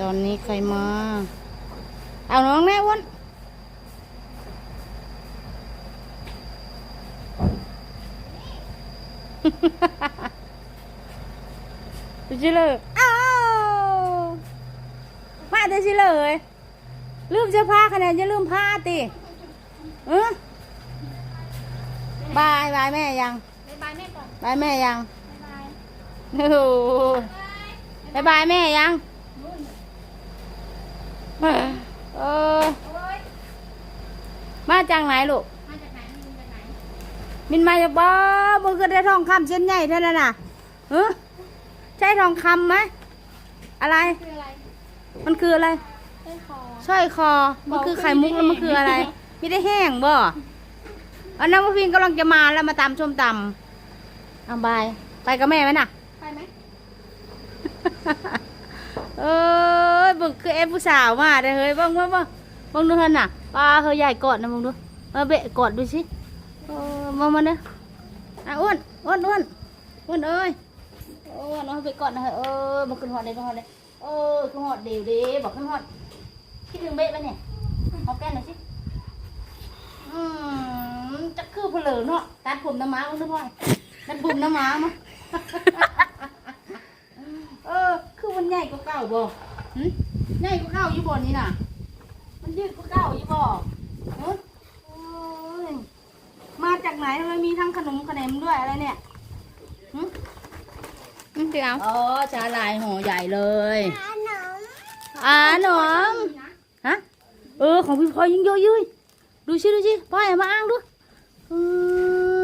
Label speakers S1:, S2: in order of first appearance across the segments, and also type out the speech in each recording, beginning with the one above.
S1: ตอนนี้ใครมา เอาน้องแน่อ้วนดูชิเลยอ้าวมาได้ชิเลยลืมเสื้อผ้าคะแนนจะลืมผ้าติเออบายบายแม่ยัง
S2: บ๊ายบายแม่ก่อน
S1: บายแม่ยัง
S2: บ๊ายบาย
S1: โอ้โหบายบายแม่ยัง เออ
S2: โอ้ย
S1: มาจากไหนลูก
S2: มาจากไหนมึงจากไหน
S1: มินมาจากบ้ามึงก็ได้ทองคำเส้นใหญ่เท่านั้นน่ะเออใช่ทองคำไหมอะไร
S2: คืออะไร
S1: มันคืออะไร
S2: เส้นคอ
S1: สร้อยคอ มันคือไข่มุกแล้วมันคืออะไรไม่ได้แห้งบ่อันนั้นว่าพิงกำลังจะมาแล้วมาตำส้มตำเอาบายไปกับแม่ไหมน่ะ
S2: ไปไหม
S1: เอ้ย บึกคือเอฟผู้สาวมาได้เฮ้ยเบ้างเบ้างเบ้างเบ้างดูเถอะน่ะปลาเฮยใหญ่กอดนะมึงดูมาเบะกอดดูสิเออมามาเด้ออะอ้วนอ้วนอ้วนอ้ว นเอ้ยอ้วนเอาไปกอดนะเฮ้ยเออมาขึ้นหอดเลยขึ้นหอดเลยเออขึ้นหอดเดี๋ยวเดี๋ยวบอกขึ้นหอดคิดถึงเบะปะเนี่ยเอาแก้มหน่อยสิอืมจะคือเพลินเนาะตัดผมน้ำม้ามึงด้วยพ่อยตัดผมน้ำม้ามาเออคือมันใหญ่กว่าเก่าบ่หึใหญ่กว่าเก่าอยู่บ่นี่น่ะ มันยืดกว่าเก่าอยู่บ่หึโอ้ยมาจากไหนทำไมมีทั้งขนมขนมด้วยอะไรเนี่ยหึ
S2: มึงเดี๋ยว
S1: อ๋อชาลายห่อใหญ่เลย
S2: ขนม
S1: อ่าหนอมฮะเออของพี่พลอยยิ่งเยอะยุ้ยดูชิดูชิพลอยเอามาอ้างดูเอ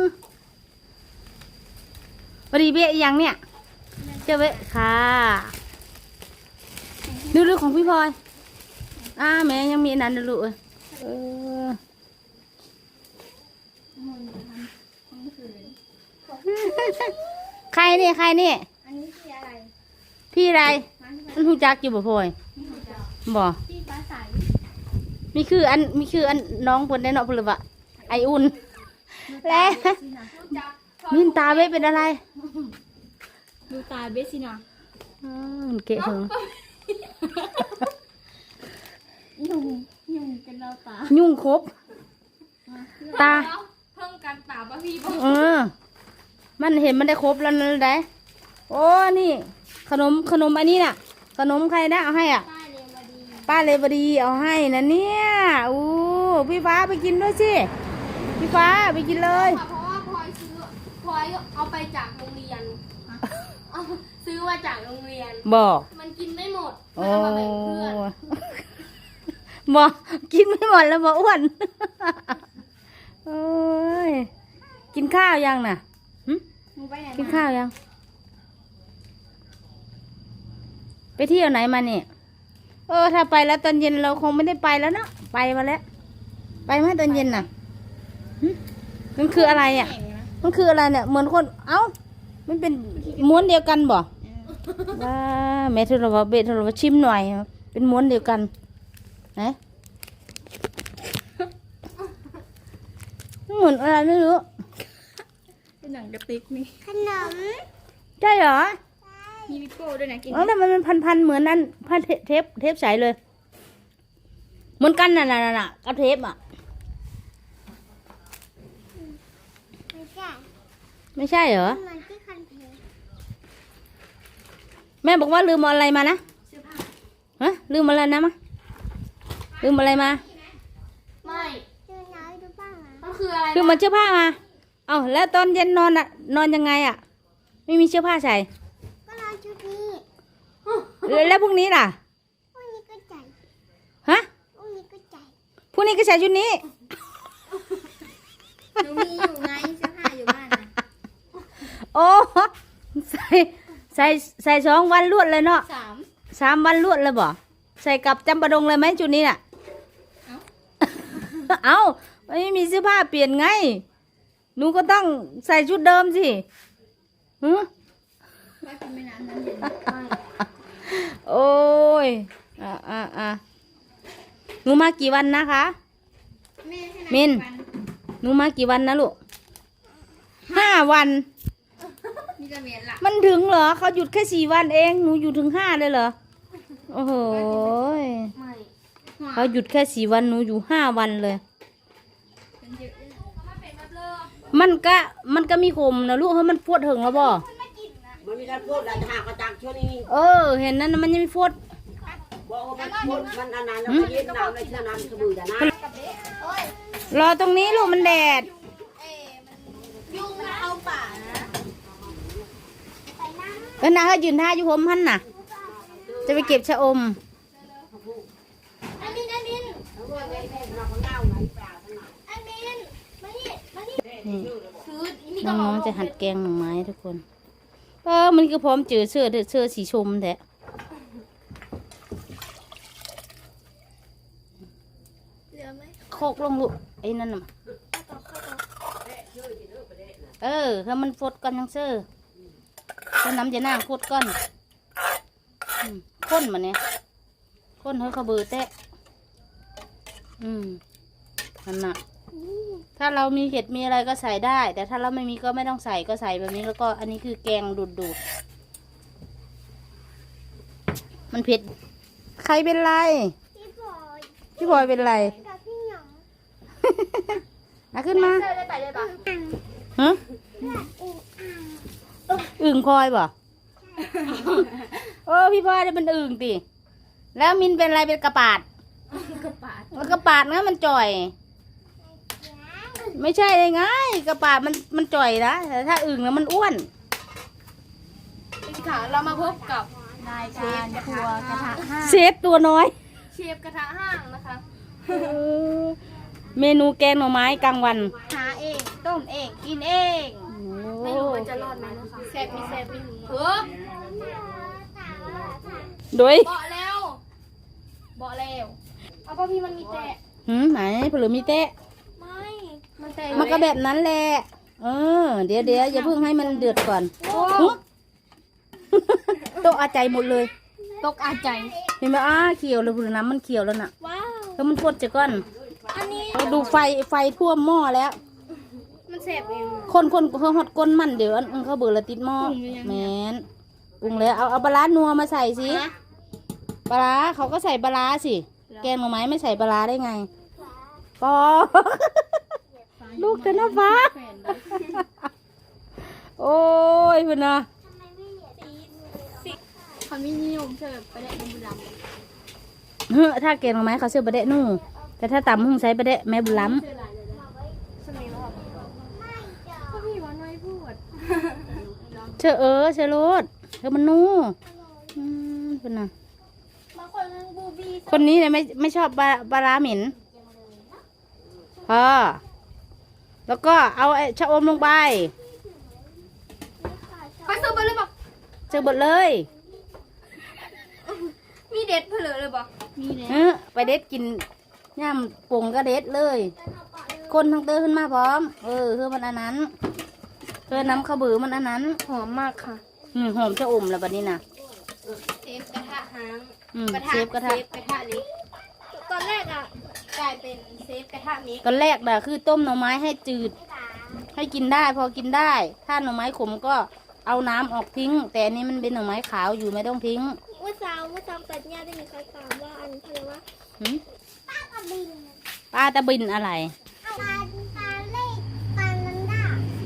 S1: อพอดีเบะอีหยังเนี่ยเจ้าเบะค่ะ ดูดูของพี่พลอยอ่าแม่ยังมีอันนั้นนะลูกเอ้ยเออใครเนี่ยใครเนี่ย
S2: อันนี้คืออะไร
S1: พี่อะไร
S2: มาที่
S1: มันหูจักอยู่บ่พลอยบ่
S2: พี่ฟ้าใส
S1: มีคืออันมีคืออันน้องเพิ่นได้เนาะเพิ่นเลยว่าไออุ่น แล้ว
S2: สินะพูดจับ
S1: มินตาเว้เป็นอะไร
S2: ดูตาเบสสินะ
S1: อืมเกะเหง
S2: ยุ่งยุ่งกันเราตา
S1: ยุ่งครบ ตา
S2: เพิ่งกันตาป่ะพี่ป่ะ
S1: เออ มันเห็นมันได้ครบแล้วนั่นได้โอ้นี่ ขนมขนมอันนี้น่ะ ขนมใครนะเอาให้อะ
S2: ป้าเรียนมาดี
S1: ป้าเลบดีเอาให้นะเนี่ยอู้พี่ฟ้าไปกินด้วยสิ พี่ฟ้าไปกินเลย
S2: ค่ะเพราะว่าพลอยซื้อพลอยเอาไปจากโรงเรียนเอา ซื้อมาจากโรงเรียน
S1: บอก
S2: มันกินไม่หมด
S1: โอ้
S2: มันเอามาแบ่งเพื่อน
S1: บอกกินไม่หมดแล้วบอกอ้วนโอ้ยกินข้าวยังน่ะหึ
S2: หนูไปไหน
S1: กิน
S2: มา
S1: ข้าวยัง ไปเที่ยวไหนมาเนี่ยเออ ถ้าไปแล้วตอนเย็นเราคงไม่ได้ไปแล้วเนาะไปมาแล้ว ไปไหมตอนเย็นน่ะหึมันคืออะไรอะ
S2: แข่งนะ
S1: มันคืออะไรเนี่ย เหมือนคน เอ้า มันเป็นม้วนเดียวกันบ่ ว่าแม่ทุเราว่าเบสทุเราว่าชิมหน่อย เป็นม้วนเดียวกันไหนเหมือนอะไรไม่รู้
S2: เป็นหนังกระติกนี่ขนม
S1: ใช่เหรอ
S2: มีวิโก้ด้วยนะกิน
S1: อ๋อแต่มันเป็นพันๆเหมือนนั่นพันเทเทปเทปใสเลย เหมือนกันน่ะน่ะน่ะน่ะกับเทปอะ
S2: ไม่ใช่
S1: ไม่ใช่เหรอ
S2: มันที่คันเท
S1: แม่บอกว่าลืมอะไรมานะ
S2: เสื้อผ้า
S1: ฮะลืมอะไรนะมะลืมอะไรมา
S2: ไม่ดูน้อยดูบ้างนะมันคืออะไร
S1: ลืมมันเสื้อผ้ามาเอ้าแล้วตอนเย็นนอนอะนอนยังไงอะไม่มีเสื้อผ้าใส่
S2: ก็นอนชุดนี้
S1: แล้วแล้วพรุ่งนี้ล่ะ
S2: พรุ่งนี้ก็ใจ
S1: ฮะ
S2: พรุ่งนี้ก็ใจ
S1: พรุ่งนี้ก็ใส่ชุดนี้
S2: หนูมีอยู่ไงเสื้อผ้าอยู่บ้านนะ
S1: โอ้ใส่ ใส่ใส่สองวันรวดเลยเนาะ
S2: สาม
S1: สามวันรวดเลยบ่ใส่กับจำปะดงเลยไหมชุดนี้น่ะ
S2: เอ้า
S1: เอ้าไม่มีเสื้อผ้าเปลี่ยนไงหนูก็ต้องใส่ชุดเดิมสิฮึ
S2: ว่ากินไม่น้ำน้ำเย็นไม่
S1: โอ้ยอ่าอ่าอ่าหนูมากี่วันนะคะ
S2: แม่ให้
S1: มิน
S2: วั
S1: หนูมากี่วันนะลูกห้าวัน
S2: มีกระเมียนละ
S1: มันถึงเหรอเขาหยุดแค่สี่วันเอง หนูอยู่ถึงห้าเลยเหรอ โอ้โหย
S2: ไม่
S1: เขาหยุดแค่สี่วันหนูอยู่ห้าวันเลย
S2: มันเป็นแบบเลิก
S1: มันก็มันก็มีขมนะลูกเฮ้ยมันปวดถึงแล้วบ่
S3: มันมีการพูดอะไรหากระจังช่วงนี้
S1: เออ เห็นนั้นน่ะมันยังมีปวด
S3: บอกว่ามันพูดมันอันนั้นแล้วก็ยืนน้ำในเชื่อน้ำสบู่แต่นะ
S1: รอตรงนี้ลูกมันแดด
S2: ยุงมันเอาป่านะ
S1: เออนะเฮ้ยยืนท่าอยู่ผมหันน่ะ จะไปเก็บชะอม
S2: อันมินอันมิน
S3: เราคนเล่าไหนเปล่าทั้งนั้น
S2: อันมินมานี่มานี่
S1: นี่
S2: คือนี่
S1: น้
S2: ก็
S1: องๆจะหั่นแกงหน่อไม้ทุกคนเออมันคือพร้อมเจอเสื้อเด้อเสื้อสีชมแท้
S2: เหลือไหม
S1: โคกลงลูกไอ้นั่นน่ะ
S2: ข้าวต่อข้าวต่อ
S1: เออถ้ามันฟดก่อนยังเสื้อ ถ้าน้ำจะน้ำฟดก่อนอืมข้นมันเนี่ยข้นเฮ้ยเขาเบือแตะอืมนั่นน่ะถ้าเรามีเห็ดมีอะไรก็ใส่ได้ แต่ถ้าเราไม่มีก็ไม่ต้องใส่ก็ใส่แบบนี้แล้วก็อันนี้คือแกงดูดดูดๆมันเผ็ดใครเป็นไร
S2: พี่บอย
S1: พี่บอยเป็นไร
S2: กับพี่หยอง
S1: อะขึ้นมา
S2: เจอได้ไปได้ปะ
S1: ฮะอึ่ งพลอยบ่เออพี่พลอยเนี่ยเป็นอึ่งติแล้วมินเป็นอะไรเป็นกระปาด
S2: กระปาด
S1: มันกระปาดนะมันจ่อย ไม่ใช่เลยไงกระปาดมันมันจ่อยนะแต่ถ้าอึ่งแล้วมันอ้วน
S2: ค่ะเรามาพบกับรายการครัวกระทะห้าง
S1: เซฟตัวน้อย
S2: เชฟกระทะห้างนะคะ
S1: เมนูแกงหน่อไม้กลางวัน
S2: หาเอง ต้มเอง กินเอง ไม่รู้ว่าจะรอดไหมนะคะ แซ่บมีแซ่บมีหมูเฮ้อ
S1: โดย
S2: เบาะแล้วเบาะแล้วเอาป่ะพี่มันมีแตะ
S1: หืมไหนผลือมีเตะ
S2: ไม่มันแตะ
S1: มันก็แบบนั้นแหละเออ เดี๋ยวเดี๋ยวอย่าเพิ่งให้มันเดือดก่อน
S2: โอ้
S1: หึตกอาใจหมดเลย
S2: ตกอาใจ
S1: เห็นไหมอ้าเขียวเลยพุ่นน้ำมันเขียวแล้วน่ะ
S2: ว้าว
S1: แล้วมันพดจะก้อน
S2: อันนี้
S1: เราดูไฟไฟท่วมหม้อแล้ว
S2: มัน แซ่บเอง
S1: คนคนเขาหดก้นมันเดี๋ยวอันอันเขาเบื่อละติดหม้อ
S2: ปรุงหรือยัง
S1: แมนปรุงแล้วเอาเอาปลาร้านัวมาใส่สิ
S2: ฮะ
S1: ปลาร้าเขาก็ใส่ปลาร้าสิ แกงหน่อไม้ไม่ใส่ปลาร้าได้ไงปอ ลูกแต่น้าฟ้า โอ้ยพุ่นนะ
S2: เขาไม่นิยมเสิร์ฟไปได้ในบุรีรัมย์
S1: เฮ้อถ้าแกงหน่อไม้เขาเชื่อประเดะนู่แต่ถ้าตำหุ่งใช้ประเดะแม่บุญล้
S2: เชื่ออะไรเลยนะสมัยรอบก็พี่วันน้อยพูดำ
S1: เชื่อเออเชื่อรสเชื่อมันนู่อืมพุ่นนะ
S2: บางคนมันบูบี้
S1: คนนี้เนี่ยไม่ไม่ชอบปลาปลาร้าเหม็นพอแล้วก็เอาไอ้ชะอมลงไป
S2: ไปเสิร์ฟไปเลยบอก
S1: เจอหมดเลย
S2: มีเด็ดเพลอเลยบอกมีเด็ด
S1: เออไปเด็ดกินย่ามปรุงก็เด็ดเลย คนทั้งเตอขึ้นมาพร้อม เออเพื่อมันอันนั้นเพื่ อน้ำข้าวบือมันอันนั้น
S2: หอมมากค่ะ
S1: อืมหอมชะอมแล้วบัดนี้นะ
S2: เซฟกระทะหาง
S1: อืม
S2: กระทะ
S1: เชฟกระทะ
S2: เซฟกระทะเล็กตอนแรกอะกลายเป็นเซฟกระทะเล็ก
S1: ตอนแรกน่ะคือต้มหน่อไม้ให้จืด ให้กินได้พอกินได้ ถ้าหน่อไม้ขมก็เอาน้ำออกทิ้ง แต่อันนี้มันเป็นหน่อไม้ขาวอยู่ไม่ต้องทิ้ง
S2: เมื่อเช้าเมื่อเช้าตัดหญ้าได้มีใครถามว่าอันอะไรวะ
S1: หืม
S2: ป้ากระบิน
S1: ปลาตะบินอะไร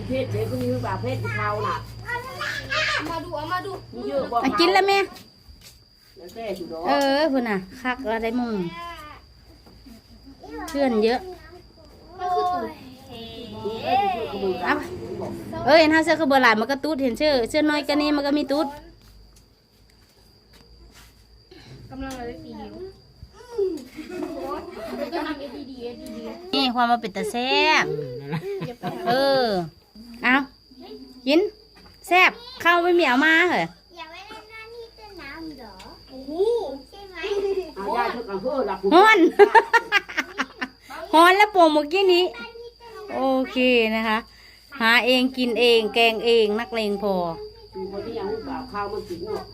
S3: เพศเด็กคนนี้ว่าเพศเขาน่ะ
S2: มาดูเอามาดู
S3: มีเยอะบอก
S1: อะกินแล้วแม่
S3: แล้วแต่สุดดอก
S1: เออพุ่นน่ะ คักอะไรมุงเพื่อนเยอะ
S2: ก็คือตุ๋ย
S1: อะเอ้ยถ้าเสื้อคือเบอร์หลายมันก็ตูดเห็นเสื้อเสื้อน้อยกันนี่มันก็มีตูด
S2: กำลังเลยตีหิวก็ทำเอดีดีเอดีดี
S1: นี่ความมาเป็นตะแซ่บเออเอากินแซ่บข้าวไม่เหมียวมาเหรอ
S2: อย่าไว้ในหน้าที่ต้นน้ำเหรอโอ้โหใช่ไหม
S3: เอายาชุกกระเพื่อหลับ
S1: ฮอนฮอนแล้วโป่งเมื่อกี้นี้ โอเคนะคะ หาเองกินเองแกงเองนักเลงพอ
S3: ดูคนที่ยังเปล่าข้าวมันกินเนาะ